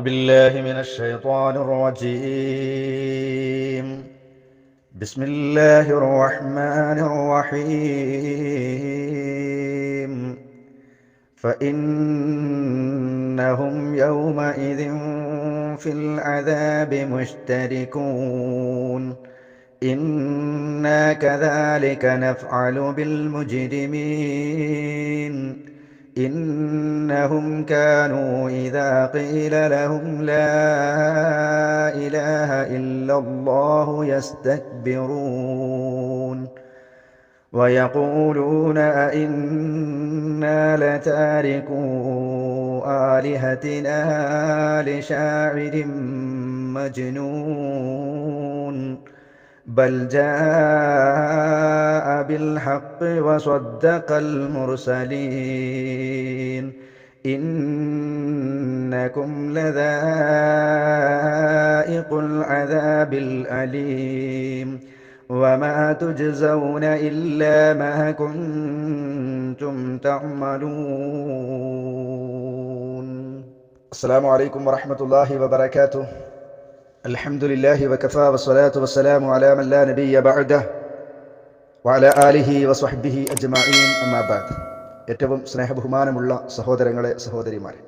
بالله من الشيطان الرجيم. بسم الله الرحمن الرحيم. فإنهم يومئذ في العذاب مشتركون. إنا كذلك نفعل بالمجرمين. إنهم كانوا إذا قيل لهم لا إله إلا الله يستكبرون ويقولون أئنا لتاركو آلهتنا لشاعر مجنون بل جاء بالحق وصدق المرسلين. إنكم لذائق العذاب الأليم. وما تجزون إلا ما كنتم تعملون. السلام عليكم ورحمة الله وبركاته. الحمد لله وكفى والصلاة والسلام على من لا نبي بعده وعلى آله وصحبه أجمعين أما بعد ഏറ്റവും സ്നേഹബഹുമാനമുള്ള സഹോദരങ്ങളെ സഹോദരിമാരെ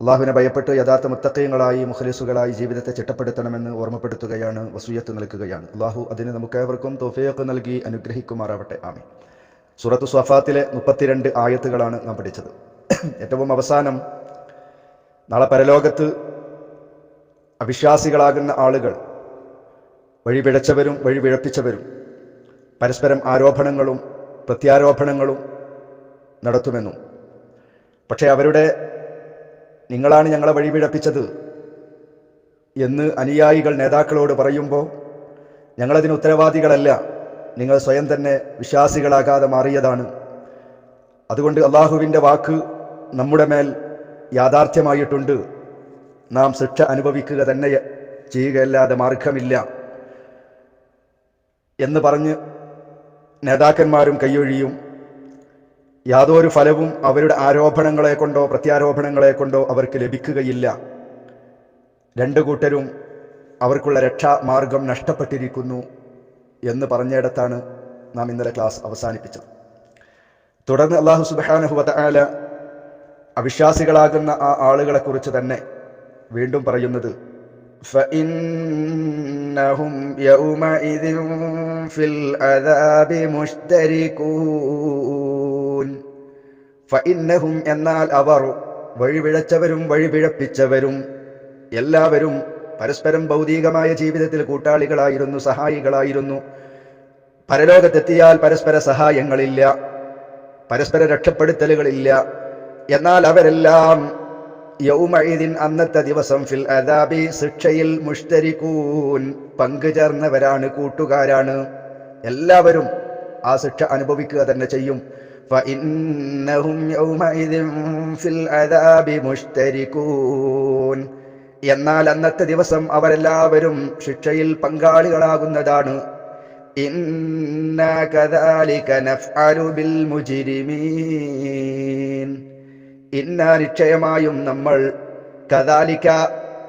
അള്ളാഹുവിനെ ഭയപ്പെട്ട് യഥാർത്ഥ മുത്തക്കയങ്ങളായി മുഖലിസുകളായി ജീവിതത്തെ ചിട്ടപ്പെടുത്തണമെന്ന് ഓർമ്മപ്പെടുത്തുകയാണ് വസൂയത്ത് നൽകുകയാണ് അള്ളാഹു അതിന് നമുക്കേവർക്കും തോഫിയൊക്കെ നൽകി അനുഗ്രഹിക്കുമാറാവട്ടെ ആമി സൂറത്ത് സ്വഫാത്തിലെ മുപ്പത്തിരണ്ട് ആയത്തുകളാണ് നാം പഠിച്ചത് ഏറ്റവും അവസാനം നാളെ പരലോകത്ത് അവിശ്വാസികളാകുന്ന ആളുകൾ വഴിപിഴച്ചവരും വഴിപിഴപ്പിച്ചവരും പരസ്പരം ആരോപണങ്ങളും പ്രത്യാരോപണങ്ങളും നടത്തുമെന്നും. പക്ഷേ അവരുടെ നിങ്ങളാണ് ഞങ്ങളെ വഴിപിഴപ്പിച്ചത് എന്ന് അനുയായികൾ നേതാക്കളോട് പറയുമ്പോൾ ഞങ്ങളതിന് ഉത്തരവാദികളല്ല. നിങ്ങൾ സ്വയം തന്നെ വിശ്വാസികളാകാതെ മാറിയതാണ്. അതുകൊണ്ട് അള്ളാഹുവിന്റെ വാക്ക് നമ്മുടെ മേൽ യാഥാർത്ഥ്യമായിട്ടുണ്ട്. നാം ശിക്ഷ അനുഭവിക്കുക തന്നെ ചെയ്യുകയല്ലാതെ മാർഗമില്ല എന്ന് പറഞ്ഞ് നേതാക്കന്മാരും കൈയൊഴിയും യാതൊരു ഫലവും അവരുടെ ആരോപണങ്ങളെ കൊണ്ടോ പ്രത്യാരോപണങ്ങളെ കൊണ്ടോ അവർക്ക് ലഭിക്കുകയില്ല. രണ്ടു കൂട്ടരും അവർക്കുള്ള രക്ഷാമാർഗം നഷ്ടപ്പെട്ടിരിക്കുന്നു എന്ന് പറഞ്ഞിടത്താണ് നാം ഇന്നലെ ക്ലാസ് അവസാനിപ്പിച്ചത്. തുടർന്ന് അള്ളാഹു സുബാനഹുവത ആല അവിശ്വാസികളാകുന്ന ആ ആളുകളെക്കുറിച്ച് തന്നെ വീണ്ടും പറയുന്നത് فإنهم يومئذ في العذاب مشتركون فإنهم എന്നാൽ അവർ വഴിപിഴച്ചവരും വഴിപിഴപ്പിച്ചവരും എല്ലാവരും പരസ്പരം ഭൗതികമായ ജീവിതത്തിൽ കൂട്ടാളികളായിരുന്നു സഹായികളായിരുന്നു പരലോകത്തെത്തിയാൽ പരസ്പര സഹായങ്ങളില്ല പരസ്പര രക്ഷപ്പെടുത്തലുകളില്ല എന്നാൽ അവരെല്ലാം യൗമഴിദിൻ അന്നത്തെ ദിവസം ഫിൽ അദാബി ശിക്ഷയിൽ മുഷ്തരിക്കൂൻ പങ്കു ചേർന്നവരാണ് കൂട്ടുകാരാണ്. എല്ലാവരും ആ ശിക്ഷ അനുഭവിക്കുക തന്നെ ചെയ്യും. എന്നാൽ അന്നത്തെ ദിവസം അവരെല്ലാവരും ശിക്ഷയിൽ പങ്കാളികളാകുന്നതാണ്. ഇന്ന കദാലിക നഫ്അലു ബിൽ മുജിരിമീൻ. ഇന്ന നിശ്ചയമായും നമ്മൾ കദാലിക്ക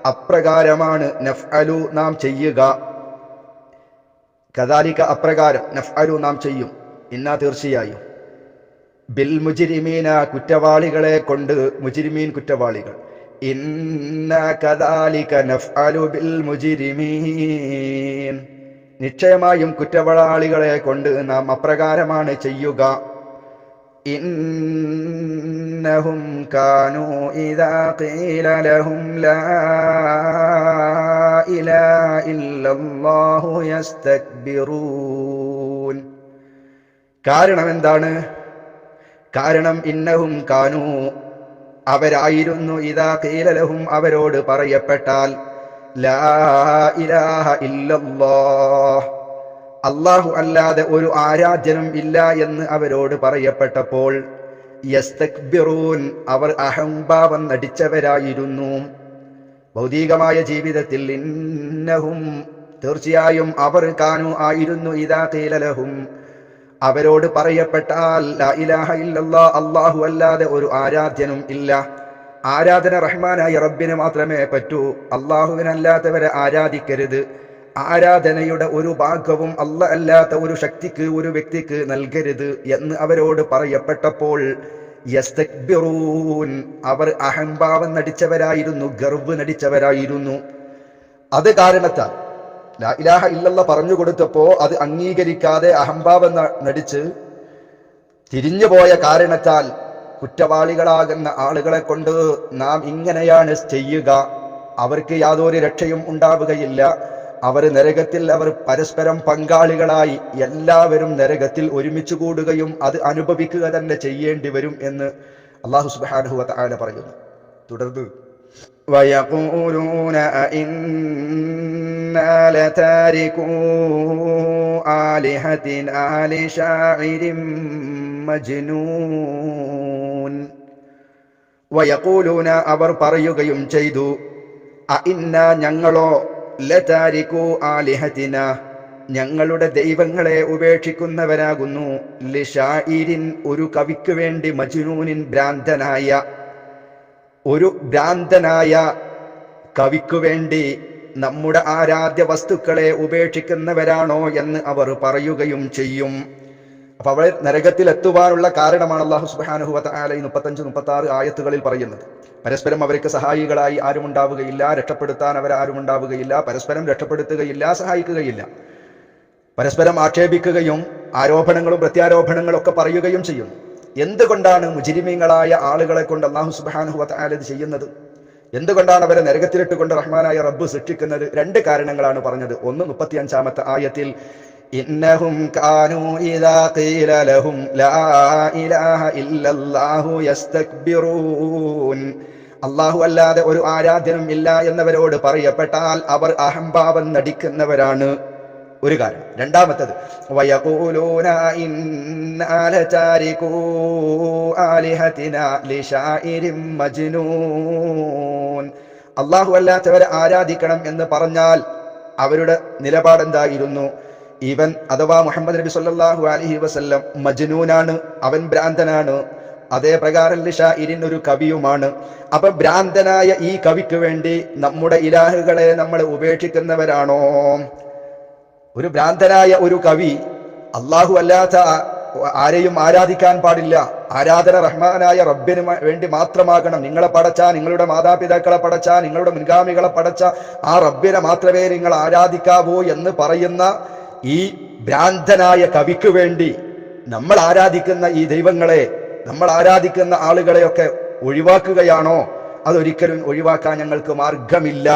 അപ്രകാരമാണ് നഫ് അലു നാം ചെയ്യുക. കദാലിക്ക അപ്രകാരം നഫ് അലു നാം ചെയ്യും. ഇന്ന തീർച്ചയായും. ബിൽ മുജിരിമീന കുറ്റവാളികളെ കൊണ്ട് മുജിരിമീൻ കുറ്റവാളികൾ. ഇന്ന കദാലിക നഫ്അലു ബിൽ മുജിരിമീൻ. നിശ്ചയമായും കുറ്റവാളികളെ കൊണ്ട് നാം അപ്രകാരമാണ് ചെയ്യുക. إنهم كانوا إذا قيل لهم لا إله إلا الله يستكبرون കാരണം എന്താണ് കാരണം ഇന്നഹും കാനു അവരായിരുന്നു ഇതാ കീലലഹും അവരോട് പറയപ്പെട്ടാൽ ലാ ഇലാഹ ഇല്ലല്ലാഹ് അള്ളാഹു അല്ലാതെ ഒരു ആരാധ്യനും ഇല്ല എന്ന് അവരോട് പറയപ്പെട്ടപ്പോൾ അവർ അഹംഭാവം നടിച്ചവരായിരുന്നു. ഭൗതികമായ ജീവിതത്തിൽ ഇന്നഹും തീർച്ചയായും അവർ കാനു ആയിരുന്നു ഇതാ തീലലഹും അവരോട് പറയപ്പെട്ടാൽ ഇലാഹ അല്ലാഹു അല്ലാതെ ഒരു ആരാധ്യനും ഇല്ല. ആരാധന റഹ്മാനായ റബ്ബിന് മാത്രമേ പറ്റൂ. അള്ളാഹുവിനല്ലാത്തവരെ ആരാധിക്കരുത്. ആരാധനയുടെ ഒരു ഭാഗവും അല്ല അല്ലാത്ത ഒരു ശക്തിക്ക് ഒരു വ്യക്തിക്ക് നൽകരുത് എന്ന് അവരോട് പറയപ്പെട്ടപ്പോൾ അവർ അഹംഭാവം നടിച്ചവരായിരുന്നു ഗർവ് നടിച്ചവരായിരുന്നു. അത് കാരണത്താൽ ഇലാഹ ഇല്ലല്ല പറഞ്ഞു കൊടുത്തപ്പോ അത് അംഗീകരിക്കാതെ അഹംഭാവം നടിച്ച് നടിച്ച് തിരിഞ്ഞുപോയ കാരണത്താൽ കുറ്റവാളികളാകുന്ന ആളുകളെ കൊണ്ട് നാം ഇങ്ങനെയാണ് ചെയ്യുക. അവർക്ക് യാതൊരു രക്ഷയും ഉണ്ടാവുകയില്ല. അവർ നരകത്തിൽ അവർ പരസ്പരം പങ്കാളികളായി എല്ലാവരും നരകത്തിൽ ഒരുമിച്ച് കൂടുകയും അത് അനുഭവിക്കുക തന്നെ ചെയ്യേണ്ടി വരും എന്ന് അള്ളാഹു സുബാനുഹു ആല പറയുന്നു തുടർന്ന് ويقولون أئنا لتاركو آلهتنا لشاعر مجنون വയക്കൂലൂന അവർ പറയുകയും ചെയ്തു അഇന്ന ഞങ്ങളോ ലതാരിക്കു ആലിഹത്തിന ഞങ്ങളുടെ ദൈവങ്ങളെ ഉപേക്ഷിക്കുന്നവരാകുന്നു. ലിഷായിരിൻ ഒരു കവിക്ക് വേണ്ടി മജ്നൂനിൻ ഭ്രാന്തനായ ഒരു ഭ്രാന്തനായ കവിക്കു വേണ്ടി നമ്മുടെ ആരാധ്യ വസ്തുക്കളെ ഉപേക്ഷിക്കുന്നവരാണോ എന്ന് അവർ പറയുകയും ചെയ്യും. അപ്പൊ അവളെ നരകത്തിൽ എത്തുവാനുള്ള കാരണമാണ് അള്ളാഹു സുബാനുഹുവത്ത ആല ഈ മുപ്പത്തഞ്ച് മുപ്പത്തി ആറ് ആയത്തുകളിൽ പറയുന്നത്. പരസ്പരം അവർക്ക് സഹായികളായി ആരും ഉണ്ടാവുകയില്ല രക്ഷപ്പെടുത്താൻ അവർ ആരും ഉണ്ടാവുകയില്ല പരസ്പരം രക്ഷപ്പെടുത്തുകയില്ല സഹായിക്കുകയില്ല. പരസ്പരം ആക്ഷേപിക്കുകയും ആരോപണങ്ങളും പ്രത്യാരോപണങ്ങളും ഒക്കെ പറയുകയും ചെയ്യും എന്തുകൊണ്ടാണ് മുജിരിമീങ്ങളായ ആളുകളെ കൊണ്ട് അള്ളാഹു വ ആല ഇത് ചെയ്യുന്നത്? എന്തുകൊണ്ടാണ് അവരെ നരകത്തിലിട്ടുകൊണ്ട് റഹ്മാനായ റബ്ബ് സൃഷ്ടിക്കുന്നത്? രണ്ട് കാരണങ്ങളാണ് പറഞ്ഞത്. ഒന്ന് മുപ്പത്തിയഞ്ചാമത്തെ ആയത്തിൽ إنهم كانوا إذا قيل لهم لا إله إلا الله يستكبرون അള്ളാഹു അല്ലാതെ ഒരു ആരാധ്യനും ഇല്ല എന്നവരോട് പറയപ്പെട്ടാൽ അവർ അഹംഭാവം നടിക്കുന്നവരാണ് ഒരു കാര്യം രണ്ടാമത്തത് ويقولون إنا لتاركو آلهتنا لشاعر مجنون അള്ളാഹു അല്ലാത്തവരെ ആരാധിക്കണം എന്ന് പറഞ്ഞാൽ അവരുടെ നിലപാടെന്തായിരുന്നു ഇവൻ അഥവാ മുഹമ്മദ് നബി സല്ലാഹു അലഹി വസ്ല്ലം മജ്നൂനാണ് അവൻ ഭ്രാന്തനാണ്. അതേ പ്രകാരം ലിഷായിരിൻ ഒരു കവിയുമാണ്. അപ്പൊ ഭ്രാന്തനായ ഈ കവിക്ക് വേണ്ടി നമ്മുടെ ഇലാഹുകളെ നമ്മൾ ഉപേക്ഷിക്കുന്നവരാണോ? ഒരു ഭ്രാന്തനായ ഒരു കവി അള്ളാഹു അല്ലാത്ത ആരെയും ആരാധിക്കാൻ പാടില്ല. ആരാധന റഹ്മാനായ റബ്ബിന് വേണ്ടി മാത്രമാകണം. നിങ്ങളെ പടച്ച നിങ്ങളുടെ മാതാപിതാക്കളെ പടച്ച നിങ്ങളുടെ മുൻഗാമികളെ പടച്ച ആ റബ്ബിനെ മാത്രമേ നിങ്ങൾ ആരാധിക്കാവൂ എന്ന് പറയുന്ന ഈ ഭ്രാന്തനായ കവിക്ക് വേണ്ടി നമ്മൾ ആരാധിക്കുന്ന ഈ ദൈവങ്ങളെ നമ്മൾ ആരാധിക്കുന്ന ആളുകളെയൊക്കെ ഒഴിവാക്കുകയാണോ? അതൊരിക്കലും ഒഴിവാക്കാൻ ഞങ്ങൾക്ക് മാർഗമില്ല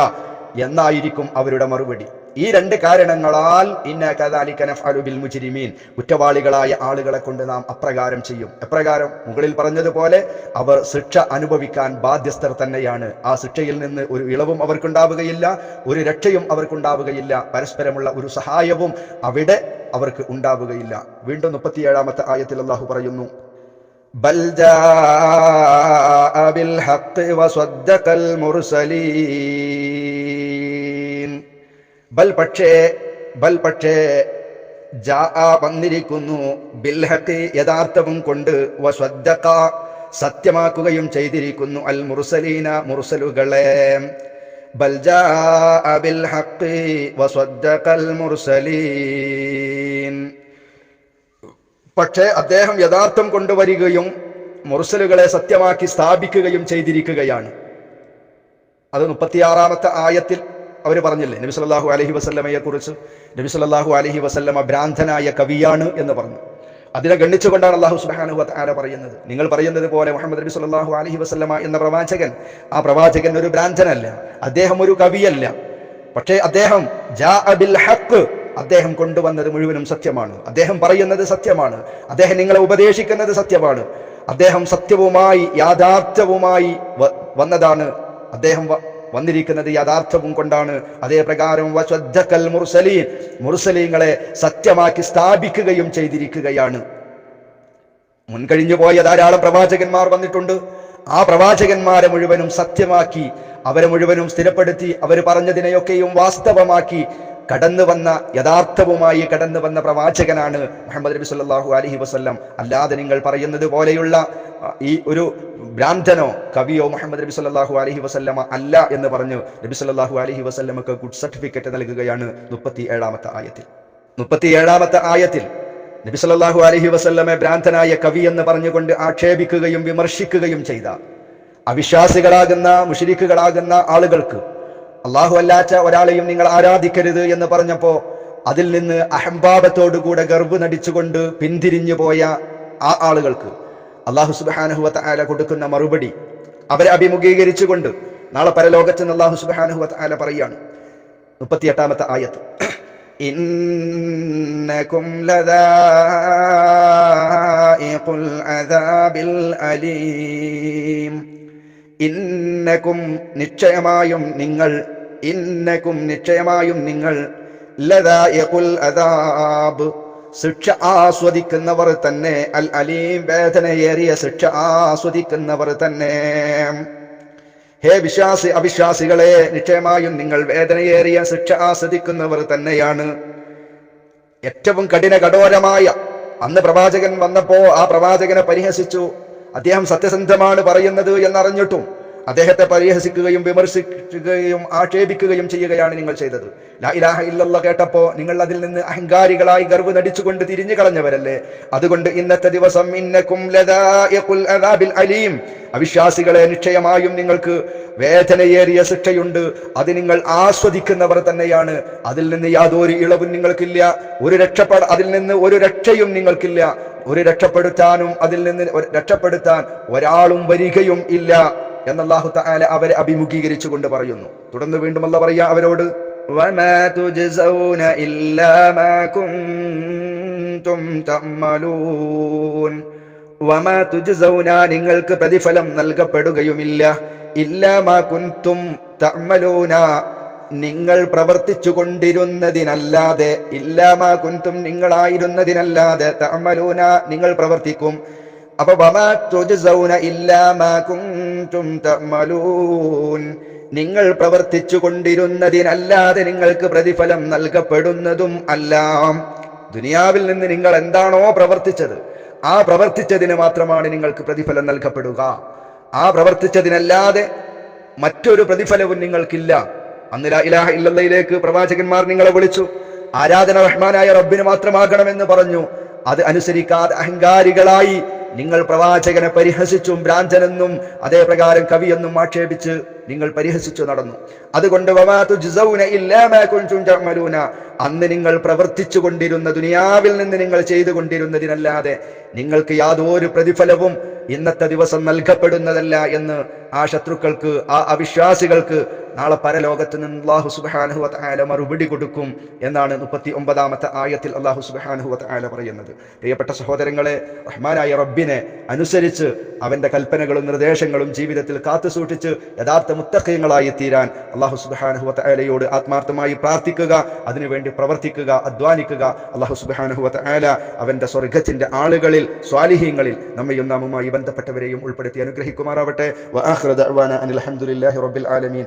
എന്നായിരിക്കും അവരുടെ മറുപടി. ഈ രണ്ട് കാരണങ്ങളാൽ ഇന്ന കഥാലിക്കനഫാലുബിൽ മുജിരിമീൻ കുറ്റവാളികളായ ആളുകളെ കൊണ്ട് നാം അപ്രകാരം ചെയ്യും. എപ്രകാരം? മുകളിൽ പറഞ്ഞതുപോലെ അവർ ശിക്ഷ അനുഭവിക്കാൻ ബാധ്യസ്ഥർ തന്നെയാണ്. ആ ശിക്ഷയിൽ നിന്ന് ഒരു ഇളവും അവർക്കുണ്ടാവുകയില്ല ഒരു രക്ഷയും അവർക്കുണ്ടാവുകയില്ല. പരസ്പരമുള്ള ഒരു സഹായവും അവിടെ അവർക്ക് ഉണ്ടാവുകയില്ല. വീണ്ടും മുപ്പത്തിയേഴാമത്തെ ആയത്തിൽ അള്ളാഹു പറയുന്നു ബൽ ജാഅ ബിൽ ഹഖ് വസദ്ദഖൽ മുർസലീൻ. ബൽ പക്ഷേ ബൽ പക്ഷേ ജാ വന്നിരിക്കുന്നു. ബിൽഹക്ക് യഥാർത്ഥവും കൊണ്ട് വസ്വദ്ദക്ക സത്യമാക്കുകയും ചെയ്തിരിക്കുന്നു. അൽ മുർസലീന മുർസലുകളെ. പക്ഷേ അദ്ദേഹം യഥാർത്ഥം കൊണ്ടുവരികയും മുർസലുകളെ സത്യമാക്കി സ്ഥാപിക്കുകയും ചെയ്തിരിക്കുകയാണ്. അത് മുപ്പത്തിയാറാമത്തെ ആയത്തിൽ അവർ പറഞ്ഞില്ലേ നബി സല്ലാഹു അലഹി വസല്ലമയെക്കുറിച്ച്? നബി സല്ലാഹു അലഹി വസല്ലമ ഭ്രാന്തനായ കവിയാണ് എന്ന് പറഞ്ഞു. അതിനെ ഗണ്ണിച്ചുകൊണ്ടാണ് അള്ളാഹു സുബ്ഹാനഹു വതആല പറയുന്നത്. നിങ്ങൾ പറയുന്നത് പോലെ മുഹമ്മദ് നബി സല്ലല്ലാഹു അലഹി വസല്ലമ എന്ന പ്രവാചകൻ ആ പ്രവാചകൻ ഒരു ഭ്രാന്തനല്ല അദ്ദേഹം ഒരു കവിയല്ല. പക്ഷേ അദ്ദേഹം അദ്ദേഹം കൊണ്ടുവന്നത് മുഴുവനും സത്യമാണ്. അദ്ദേഹം പറയുന്നത് സത്യമാണ്. അദ്ദേഹം നിങ്ങളെ ഉപദേശിക്കുന്നത് സത്യമാണ്. അദ്ദേഹം സത്യവുമായി യാഥാർത്ഥ്യവുമായി വന്നതാണ് അദ്ദേഹം വന്നിരിക്കുന്നത് യഥാർത്ഥവും കൊണ്ടാണ്. അതേ പ്രകാരം മുർസലീങ്ങളെ സത്യമാക്കി സ്ഥാപിക്കുകയും ചെയ്തിരിക്കുകയാണ്. മുൻകഴിഞ്ഞു പോയ ധാരാളം പ്രവാചകന്മാർ വന്നിട്ടുണ്ട്. ആ പ്രവാചകന്മാരെ മുഴുവനും സത്യമാക്കി അവരെ മുഴുവനും സ്ഥിരപ്പെടുത്തി അവർ പറഞ്ഞതിനെയൊക്കെയും വാസ്തവമാക്കി കടന്നു വന്ന യഥാർത്ഥവുമായി കടന്നു വന്ന പ്രവാചകനാണ് മുഹമ്മദ് നബി സല്ലാഹു അലഹി വസല്ലം. അല്ലാതെ നിങ്ങൾ പറയുന്നത് പോലെയുള്ള ഈ ഒരു ഭ്രാന്തനോ കവിയോ മുഹമ്മദ് നബി സല്ലാഹു അലഹി വസല്ലമ അല്ല എന്ന് പറഞ്ഞ് നബി സല്ലാഹു അലഹി വസല്ലമക്ക് ഗുഡ് സർട്ടിഫിക്കറ്റ് നൽകുകയാണ് മുപ്പത്തി ഏഴാമത്തെ ആയത്തിൽ. മുപ്പത്തി ഏഴാമത്തെ ആയത്തിൽ നബി സല്ലാഹു അലഹി വസ്ല്ലമെ ഭ്രാന്തനായ കവി എന്ന് പറഞ്ഞുകൊണ്ട് ആക്ഷേപിക്കുകയും വിമർശിക്കുകയും ചെയ്ത അവിശ്വാസികളാകുന്ന മുഷിരിക്കുകളാകുന്ന ആളുകൾക്ക് അള്ളാഹു അല്ലാച്ച ഒരാളെയും നിങ്ങൾ ആരാധിക്കരുത് എന്ന് പറഞ്ഞപ്പോ അതിൽ നിന്ന് അഹംഭാവത്തോടുകൂടെ ഗർഭ നടിച്ചുകൊണ്ട് പിന്തിരിഞ്ഞു പോയ ആ ആളുകൾക്ക് അള്ളാഹു സുബാനുഹുവത്ത് ആല കൊടുക്കുന്ന മറുപടി അവരെ അഭിമുഖീകരിച്ചുകൊണ്ട് നാളെ പരലോകത്ത് നിന്ന് അള്ളാഹു സുബാനുഹുവത്ത് ആല പറയാണ് മുപ്പത്തിയെട്ടാമത്തെ ആയത്ത് إنكم لذائق العذاب الأليم ഇന്നക്കും നിശ്ചയമായും നിങ്ങൾ ഇന്നക്കും നിശ്ചയമായും നിങ്ങൾ ലദായിഖുൽ അദാബ് ശിക്ഷ ആസ്വദിക്കുന്നവർ തന്നെ. അൽ അലീം വേദനയേറിയ ശിക്ഷ ആസ്വദിക്കുന്നവർ തന്നെ. ഹേ വിശ്വാസി അവിശ്വാസികളെ നിശ്ചയമായും നിങ്ങൾ വേദനയേറിയ ശിക്ഷ ആസ്വദിക്കുന്നവർ തന്നെയാണ്. ഏറ്റവും കഠിന കഠോരമായ അന്ന് പ്രവാചകൻ വന്നപ്പോ ആ പ്രവാചകനെ പരിഹസിച്ചു. അദ്ദേഹം സത്യസന്ധമാണ് പറയുന്നത് എന്നറിഞ്ഞിട്ടും അദ്ദേഹത്തെ പരിഹസിക്കുകയും വിമർശിക്കുകയും ആക്ഷേപിക്കുകയും ചെയ്യുകയാണ് നിങ്ങൾ ചെയ്തത്. ലാ ഇലാഹ ഇല്ലല്ല കേട്ടപ്പോ നിങ്ങൾ അതിൽ നിന്ന് അഹങ്കാരികളായി ഗർവ് നടിച്ചുകൊണ്ട് തിരിഞ്ഞു കളഞ്ഞവരല്ലേ? അതുകൊണ്ട് ഇന്നത്തെ ദിവസം ഇന്നക്കും അലീം. അവിശ്വാസികളെ നിശ്ചയമായും നിങ്ങൾക്ക് വേദനയേറിയ ശിക്ഷയുണ്ട്. അത് നിങ്ങൾ ആസ്വദിക്കുന്നവർ തന്നെയാണ്. അതിൽ നിന്ന് യാതൊരു ഇളവും നിങ്ങൾക്കില്ല. ഒരു രക്ഷപ്പെട അതിൽ നിന്ന് ഒരു രക്ഷയും നിങ്ങൾക്കില്ല. ഒരു രക്ഷപ്പെടുത്താനും അതിൽ നിന്ന് രക്ഷപ്പെടുത്താൻ ഒരാളും വരികയും ഇല്ല. എന്നല്ലാഹു തആല അവരെ അഭിമുഖീകരിച്ചുകൊണ്ട് പറയുന്നു. തുടർന്ന് വീണ്ടും അല്ല പറയാ അവരോട് നിങ്ങൾക്ക് പ്രതിഫലം നൽകപ്പെടുകയുമില്ല. ഇല്ലാമാ കുന്തും തമ്മലൂന നിങ്ങൾ പ്രവർത്തിച്ചു കൊണ്ടിരുന്നതിനല്ലാതെ ഇല്ലാമാ കുന്തും നിങ്ങളായിരുന്നതിനല്ലാതെ തമ്മലൂന നിങ്ങൾ പ്രവർത്തിക്കും. അപ്പൊ നിങ്ങൾ പ്രവർത്തിച്ചു കൊണ്ടിരുന്നതിനല്ലാതെ നിങ്ങൾക്ക് പ്രതിഫലം നൽകപ്പെടുന്നതും അല്ല. ദുനിയാവിൽ നിന്ന് നിങ്ങൾ എന്താണോ പ്രവർത്തിച്ചത് ആ പ്രവർത്തിച്ചതിന് മാത്രമാണ് നിങ്ങൾക്ക് പ്രതിഫലം നൽകപ്പെടുക. ആ പ്രവർത്തിച്ചതിനല്ലാതെ മറ്റൊരു പ്രതിഫലവും നിങ്ങൾക്കില്ല. അന്ന് ഇലാഹ ഇല്ലയിലേക്ക് പ്രവാചകന്മാർ നിങ്ങളെ വിളിച്ചു. ആരാധന റഹ്മാനായ റബ്ബിന് മാത്രമാകണമെന്ന് പറഞ്ഞു. അത് അനുസരിക്കാതെ അഹങ്കാരികളായി നിങ്ങൾ പ്രവാചകനെ പരിഹസിച്ചും ഭ്രാന്തനെന്നും അതേ പ്രകാരം കവിയെന്നും ആക്ഷേപിച്ച് നിങ്ങൾ പരിഹസിച്ചു നടന്നു. അതുകൊണ്ട് അന്ന് നിങ്ങൾ പ്രവർത്തിച്ചു കൊണ്ടിരുന്ന ദുനിയാവിൽ നിന്ന് നിങ്ങൾ ചെയ്തുകൊണ്ടിരുന്നതിനല്ലാതെ നിങ്ങൾക്ക് യാതൊരു പ്രതിഫലവും ഇന്നത്തെ ദിവസം നൽകപ്പെടുന്നതല്ല എന്ന് ആ ശത്രുക്കൾക്ക് ആ അവിശ്വാസികൾക്ക് നാളെ പരലോകത്ത് നിന്ന് അള്ളാഹു സുബാനുഹുവത്ത് ആല മറുപടി കൊടുക്കും എന്നാണ് മുപ്പത്തി ഒമ്പതാമത്തെ ആയത്തിൽ അള്ളാഹു സുബാനുഹുവത്ത് ആല പറയുന്നത്. പ്രിയപ്പെട്ട സഹോദരങ്ങളെ റഹ്മാനായ റബ്ബിനെ അനുസരിച്ച് അവന്റെ കൽപ്പനകളും നിർദ്ദേശങ്ങളും ജീവിതത്തിൽ കാത്തുസൂക്ഷിച്ച് യഥാർത്ഥ മുത്തക്കയങ്ങളായി തീരാൻ അള്ളാഹു സുബാനുഹുവത്ത് ആലയോട് ആത്മാർത്ഥമായി പ്രാർത്ഥിക്കുക അതിനുവേണ്ടി പ്രവർത്തിക്കുക അധ്വാനിക്കുക. അള്ളാഹു സുബാനുഹുവത്ത് ആല അവന്റെ സ്വർഗത്തിന്റെ ആളുകളിൽ സ്വാലിഹീങ്ങളിൽ നമ്മയും നാമുമായി ബന്ധപ്പെട്ടവരെയും ഉൾപ്പെടുത്തി അനുഗ്രഹിക്കുമാറാവട്ടെ. അനിൽ റബ്ബിൽ ആലമീൻ.